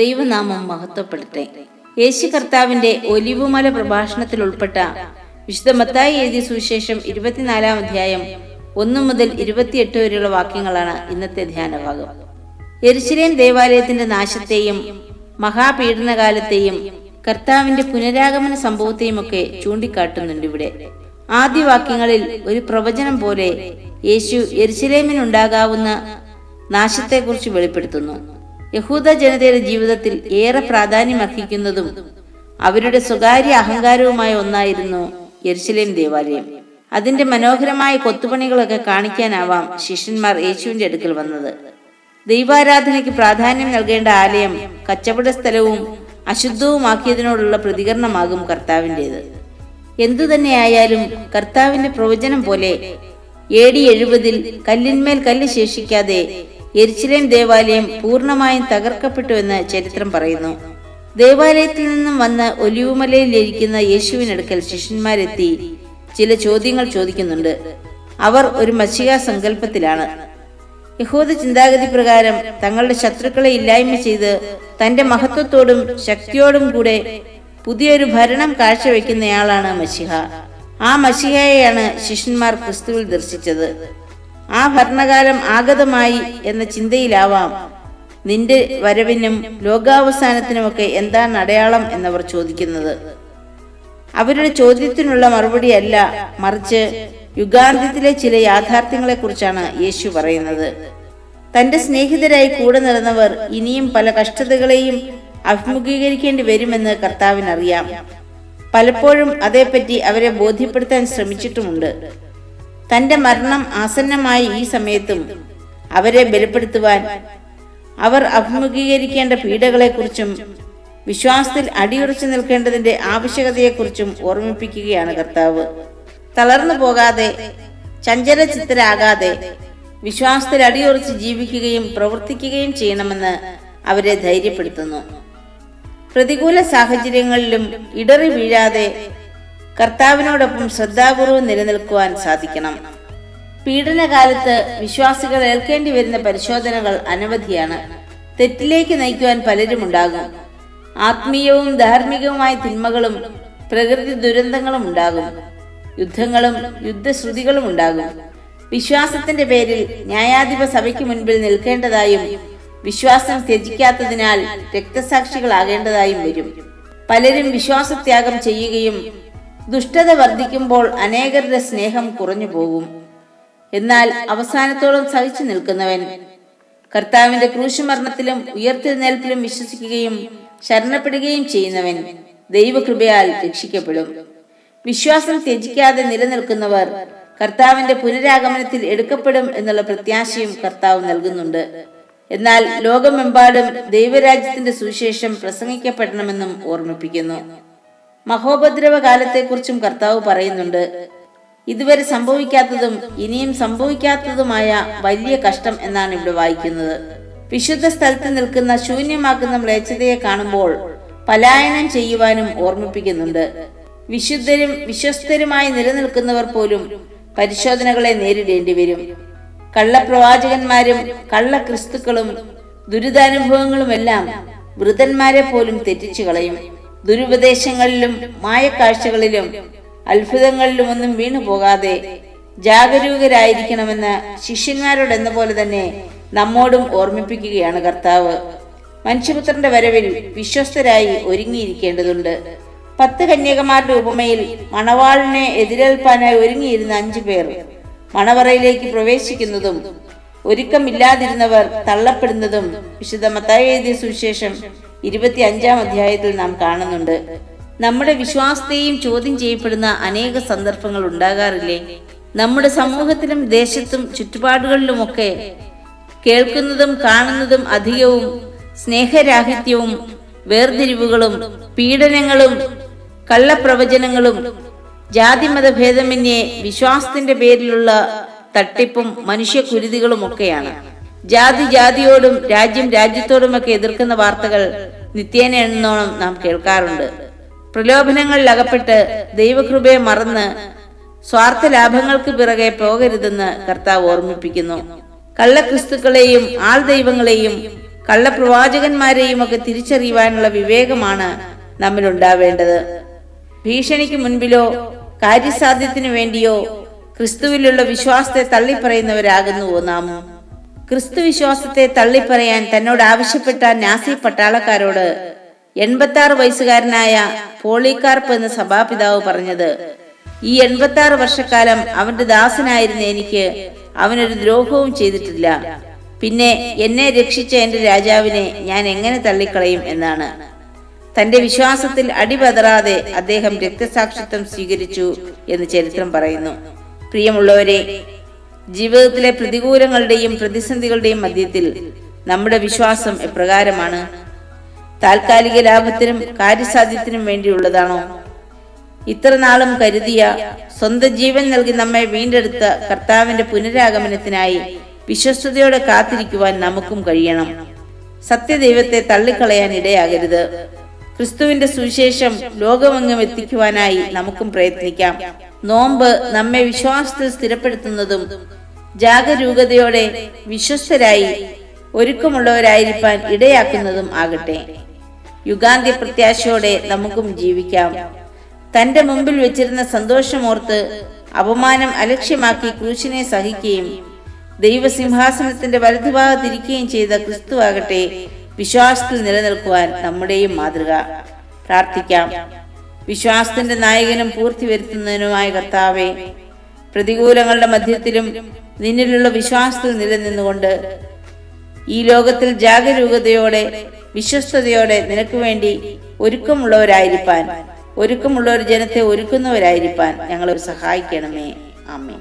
ദൈവനാമം മഹത്വപ്പെടട്ടെ യേശു കർത്താവിന്റെ ഒലിവുമല പ്രഭാഷണത്തിൽ ഉൾപ്പെട്ട വിശുദ്ധ മത്തായി എഴുതിയ സുവിശേഷം ഇരുപത്തിനാലാം അധ്യായം ഒന്നു മുതൽ ഇരുപത്തിയെട്ട് വരെയുള്ള വാക്യങ്ങളാണ് ഇന്നത്തെ ധ്യാനഭാഗം. എരിശിലേം ദേവാലയത്തിന്റെ നാശത്തെയും മഹാപീഡനകാലത്തെയും കർത്താവിന്റെ പുനരാഗമന സംഭവത്തെയും ഒക്കെ ചൂണ്ടിക്കാട്ടുന്നുണ്ട് ഇവിടെ. ആദ്യ വാക്യങ്ങളിൽ ഒരു പ്രവചനം പോലെ യേശു എരിശിലേമിനുണ്ടാകാവുന്ന നാശത്തെക്കുറിച്ച് വെളിപ്പെടുത്തുന്നു. യഹൂദ ജനതയുടെ ജീവിതത്തിൽ ഏറെ പ്രാധാന്യം അർഹിക്കുന്നതും അവരുടെ സ്വകാര്യ അഹങ്കാരവുമായ ഒന്നായിരുന്നു യെരുശലേം ദേവാലയം. അതിന്റെ മനോഹരമായ കൊത്തുപണികളൊക്കെ കാണിക്കാനാവാം ശിഷ്യന്മാർ യേശുവിന്റെ അടുക്കൽ വന്നത്. ദൈവാരാധനയ്ക്ക് പ്രാധാന്യം നൽകേണ്ട ആലയം കച്ചവട സ്ഥലവും അശുദ്ധവുമാക്കിയതിനോടുള്ള പ്രതികരണമാകും കർത്താവിന്റെത് എന്തു തന്നെയായാലും കർത്താവിന്റെ പ്രവചനം പോലെ എ ഡി എഴുപതിൽ കല്ലിന്മേൽ കല്ല് ശേഷിക്കാതെ എരിച്ചിലേം ദേവാലയം പൂർണമായും തകർക്കപ്പെട്ടുവെന്ന് ചരിത്രം പറയുന്നു. ദേവാലയത്തിൽ നിന്നും വന്ന് ഒലിവുമലയിലിരിക്കുന്ന യേശുവിനടുക്കൽ ശിഷ്യന്മാരെത്തി ചില ചോദ്യങ്ങൾ ചോദിക്കുന്നുണ്ട്. അവർ ഒരു മഷിക സങ്കല്പത്തിലാണ്. യഹൂദ ചിന്താഗതി പ്രകാരം തങ്ങളുടെ ശത്രുക്കളെ ഇല്ലായ്മ ചെയ്ത് തന്റെ മഹത്വത്തോടും ശക്തിയോടും കൂടെ പുതിയൊരു ഭരണം കാഴ്ചവെക്കുന്നയാളാണ് മഷിഹ. ആ മഷിഹയെയാണ് ശിഷ്യന്മാർ ക്രിസ്തുവിൽ ദർശിച്ചത്. ആ ഭരണകാലം ആഗതമായി എന്ന ചിന്തയിലാവാം. നിന്റെ വരവിനും ലോകാവസാനത്തിനുമൊക്കെ എന്താണ് അടയാളം എന്നവർ ചോദിക്കുന്നത്. അവരുടെ ചോദ്യത്തിനുള്ള മറുപടിയല്ല മറിച്ച് യുഗാന്ത്യത്തിലെ ചില യാഥാർത്ഥ്യങ്ങളെക്കുറിച്ചാണ് യേശു പറയുന്നത്. തന്റെ സ്നേഹിതരായി കൂടെ നടന്നവർ ഇനിയും പല കഷ്ടതകളെയും അഭിമുഖീകരിക്കേണ്ടി വരുമെന്ന് കർത്താവിനറിയാം. പലപ്പോഴും അതേപ്പറ്റി അവരെ ബോധ്യപ്പെടുത്താൻ ശ്രമിച്ചിട്ടുമുണ്ട്. തന്റെ മരണം ആസന്നമായ ഈ സമയത്തും അവരെ ബലപ്പെടുത്തുവാൻ അവർ അഭിമുഖീകരിക്കേണ്ട പീഡകളെക്കുറിച്ചും വിശ്വാസത്തിൽ അടിയുറച്ചു നിൽക്കേണ്ടതിന്റെ ആവശ്യകതയെക്കുറിച്ചും ഓർമ്മിപ്പിക്കുകയാണ് കർത്താവ്. തളർന്നു പോകാതെ ചഞ്ചല ചഞ്ചലചിത്തരാകാതെ വിശ്വാസത്തിൽ അടിയുറച്ച് ജീവിക്കുകയും പ്രവർത്തിക്കുകയും ചെയ്യണമെന്ന് അവരെ ധൈര്യപ്പെടുത്തുന്നു. പ്രതികൂല സാഹചര്യങ്ങളിലും ഇടറി വീഴാതെ കർത്താവിനോടൊപ്പം ശ്രദ്ധാപൂർവം നിലനിൽക്കുവാൻ സാധിക്കണം. പീഡനകാലത്ത് വിശ്വാസികൾ ഏൽക്കേണ്ടി വരുന്ന പരിശോധനകൾ അനവധിയാണ്. തെറ്റിലേക്ക് നയിക്കുവാൻ പലരും ഉണ്ടാകും ആത്മീയവും ധാർമ്മികവുമായ തിന്മകളും പ്രകൃതി ദുരന്തങ്ങളും ഉണ്ടാകും. യുദ്ധങ്ങളും യുദ്ധശ്രുതികളും ഉണ്ടാകും. വിശ്വാസത്തിന്റെ പേരിൽ ന്യായാധിപ സഭയ്ക്ക് മുൻപിൽ നിൽക്കേണ്ടതായും വിശ്വാസം ത്യജിക്കാത്തതിനാൽ രക്തസാക്ഷികളാകേണ്ടതായും വരും. പലരും വിശ്വാസത്യാഗം ചെയ്യുകയും ദുഷ്ടത വർദ്ധിക്കുമ്പോൾ അനേകരുടെ സ്നേഹം കുറഞ്ഞു പോകും. എന്നാൽ അവസാനത്തോളം സഹിച്ചു നിൽക്കുന്നവൻ കർത്താവിന്റെ ക്രൂശുമരണത്തിലും ഉയർത്തെഴുന്നേൽപ്പിലും വിശ്വസിക്കുകയും ശരണപ്പെടുകയും ചെയ്യുന്നവൻ ദൈവകൃപയാൽ രക്ഷിക്കപ്പെടും. വിശ്വാസം ത്യജിക്കാതെ നിലനിൽക്കുന്നവർ കർത്താവിന്റെ പുനരാഗമനത്തിൽ എടുക്കപ്പെടും എന്നുള്ള പ്രത്യാശയും കർത്താവ് നൽകുന്നുണ്ട്. എന്നാൽ ലോകമെമ്പാടും ദൈവരാജ്യത്തിന്റെ സുവിശേഷം പ്രസംഗിക്കപ്പെടണമെന്നും ഓർമ്മിപ്പിക്കുന്നു. മഹോപദ്രവ കാലത്തെക്കുറിച്ചും കർത്താവ് പറയുന്നുണ്ട്. ഇതുവരെ സംഭവിക്കാത്തതും ഇനിയും സംഭവിക്കാത്തതുമായ വലിയ കഷ്ടം എന്നാണ് ഇവിടെ വായിക്കുന്നത്. വിശുദ്ധ സ്ഥലത്ത് നിൽക്കുന്ന ശൂന്യമാക്കുന്ന മ്ലേച്ഛതയെ കാണുമ്പോൾ പലായനം ചെയ്യുവാനും ഓർമ്മിപ്പിക്കുന്നുണ്ട്. വിശുദ്ധരും വിശ്വസ്തരുമായി നിലനിൽക്കുന്നവർ പോലും പരിശോധനകളെ നേരിടേണ്ടി വരും. കള്ളപ്രവാചകന്മാരും കള്ളക്രിസ്തുക്കളും ദുരിതാനുഭവങ്ങളുമെല്ലാം വൃതന്മാരെ പോലും തെറ്റിച്ചു കളയും ദുരുപദേശങ്ങളിലും മായക്കാഴ്ചകളിലും അത്ഭുതങ്ങളിലുമൊന്നും വീണു പോകാതെ ജാഗരൂകരായിരിക്കണമെന്ന് ശിഷ്യന്മാരോടെന്ന പോലെ തന്നെ നമ്മോടും ഓർമ്മിപ്പിക്കുകയാണ് കർത്താവ്. മനുഷ്യപുത്രന്റെ വരവിൽ വിശ്വസ്തരായി ഒരുങ്ങിയിരിക്കേണ്ടതുണ്ട്. പത്ത് കന്യകമാരുടെ ഉപമയിൽ മണവാളിനെ എതിരേൽപ്പാനായി ഒരുങ്ങിയിരുന്ന അഞ്ചു പേർ മണവറയിലേക്ക് പ്രവേശിക്കുന്നതും ഒരുക്കമില്ലാതിരുന്നവർ തള്ളപ്പെടുന്നതും വിശുദ്ധ മത്തായ എഴുതിയ സുവിശേഷം ഇരുപത്തി അഞ്ചാം അധ്യായത്തിൽ നാം കാണുന്നുണ്ട്. നമ്മുടെ വിശ്വാസത്തെയും ചോദ്യം ചെയ്യപ്പെടുന്ന അനേക സന്ദർഭങ്ങൾ ഉണ്ടാകാറില്ലേ? നമ്മുടെ സമൂഹത്തിലും ദേശത്തും ചുറ്റുപാടുകളിലുമൊക്കെ കേൾക്കുന്നതും കാണുന്നതും അധികവും സ്നേഹരാഹിത്യവും വേർതിരിവുകളും പീഡനങ്ങളും കള്ളപ്രവചനങ്ങളും ജാതിമത ഭേദമന്യേ വിശ്വാസത്തിന്റെ പേരിലുള്ള തട്ടിപ്പും മനുഷ്യക്കുരുതികളും ഒക്കെയാണ് ജാതി ജാതിയോടും രാജ്യം രാജ്യത്തോടുമൊക്കെ എതിർക്കുന്ന വാർത്തകൾ നിത്യേന എന്നോണം നാം കേൾക്കാറുണ്ട്. പ്രലോഭനങ്ങളിൽ അകപ്പെട്ട് ദൈവകൃപയെ മറന്ന് സ്വാർത്ഥ ലാഭങ്ങൾക്ക് പിറകെ പോകരുതെന്ന് കർത്താവ് ഓർമ്മിപ്പിക്കുന്നു. കള്ളക്രിസ്തുക്കളെയും ആൾ ദൈവങ്ങളെയും കള്ളപ്രവാചകന്മാരെയും ഒക്കെ തിരിച്ചറിയുവാനുള്ള വിവേകമാണ് നമ്മിലുണ്ടാവേണ്ടത്. ഭീഷണിക്ക് മുൻപിലോ കാര്യസാധ്യത്തിനു വേണ്ടിയോ ക്രിസ്തുവിലുള്ള വിശ്വാസത്തെ തള്ളിപ്പറയുന്നവരാകുന്നുവോ നാം? ക്രിസ്തു വിശ്വാസത്തെ തള്ളിപ്പറയാൻ തന്നോട് ആവശ്യപ്പെട്ട നാസി പട്ടാളക്കാരോട് എൺപത്തി ആറ് വയസ്സുകാരനായ പോളികാർപ്പ് എന്ന സഭാപിതാവ് പറഞ്ഞത് ഈ എൺപത്തി ആറ് വർഷക്കാലം അവന്റെ ദാസനായിരുന്ന എനിക്ക് അവനൊരു ദ്രോഹവും ചെയ്തിട്ടില്ല. പിന്നെ എന്നെ രക്ഷിച്ച എന്റെ രാജാവിനെ ഞാൻ എങ്ങനെ തള്ളിക്കളയും എന്നാണ്. തന്റെ വിശ്വാസത്തിൽ അടിപതറാതെ അദ്ദേഹം രക്തസാക്ഷിത്വം സ്വീകരിച്ചു എന്ന് ചരിത്രം പറയുന്നു. പ്രിയമുള്ളവരെ ജീവിതത്തിലെ പ്രതികൂലങ്ങളുടെയും പ്രതിസന്ധികളുടെയും മധ്യത്തിൽ നമ്മുടെ വിശ്വാസം എപ്രകാരമാണ്? താൽക്കാലിക ലാഭത്തിനും കാര്യസാധ്യത്തിനും വേണ്ടിയുള്ളതാണോ? ഇത്ര നാളും കരുതിയ സ്വന്തം ജീവൻ നൽകി നമ്മെ വീണ്ടെടുത്ത കർത്താവിന്റെ പുനരാഗമനത്തിനായി വിശ്വസ്തയോടെ കാത്തിരിക്കുവാൻ നമുക്കും കഴിയണം. സത്യദൈവത്തെ തള്ളിക്കളയാൻ ഇടയാകരുത്. ക്രിസ്തുവിന്റെ സുവിശേഷം ലോകമെങ്ങും എത്തിക്കുവാനായി നമുക്കും പ്രയത്നിക്കാം. നോമ്പ് നമ്മെ വിശ്വാസത്തിൽ സ്ഥിരപ്പെടുത്തുന്നതും ജാഗരൂകതയോടെ വിശ്വസ്തരായി ഒരുക്കമുള്ളവരായിരിക്കാൻ ഇടയാക്കുന്നതും ആകട്ടെ. യുഗാന്ത്യ പ്രത്യാശയോടെ നമുക്കും ജീവിക്കാം. തന്റെ മുമ്പിൽ വെച്ചിരുന്ന സന്തോഷമോർത്ത് അപമാനം അലക്ഷ്യമാക്കി ക്രൂശിനെ സഹിക്കുകയും ദൈവസിംഹാസനത്തിന്റെ വലതുഭാഗത്തിരിക്കുകയും ചെയ്ത ക്രിസ്തു ആകട്ടെ വിശ്വാസത്തിൽ നിലനിൽക്കുവാൻ നമ്മുടെയും മാതൃക. പ്രാർത്ഥിക്കാം. വിശ്വാസത്തിന്റെ നായകനും പൂർത്തി വരുത്തുന്നതിനുമായ കർത്താവെ പ്രതികൂലങ്ങളുടെ മധ്യത്തിലും നിന്നിലുള്ള വിശ്വാസത്തിൽ നിലനിന്നുകൊണ്ട് ഈ ലോകത്തിൽ ജാഗരൂകതയോടെ വിശ്വസ്തയോടെ നിനക്ക് വേണ്ടി ഒരുക്കമുള്ളവരായിരിക്കാൻ ഒരുക്കമുള്ള ഒരു ജനത്തെ ഒരുക്കുന്നവരായിരിക്കാൻ ഞങ്ങളെ സഹായിക്കണമേ. ആമേ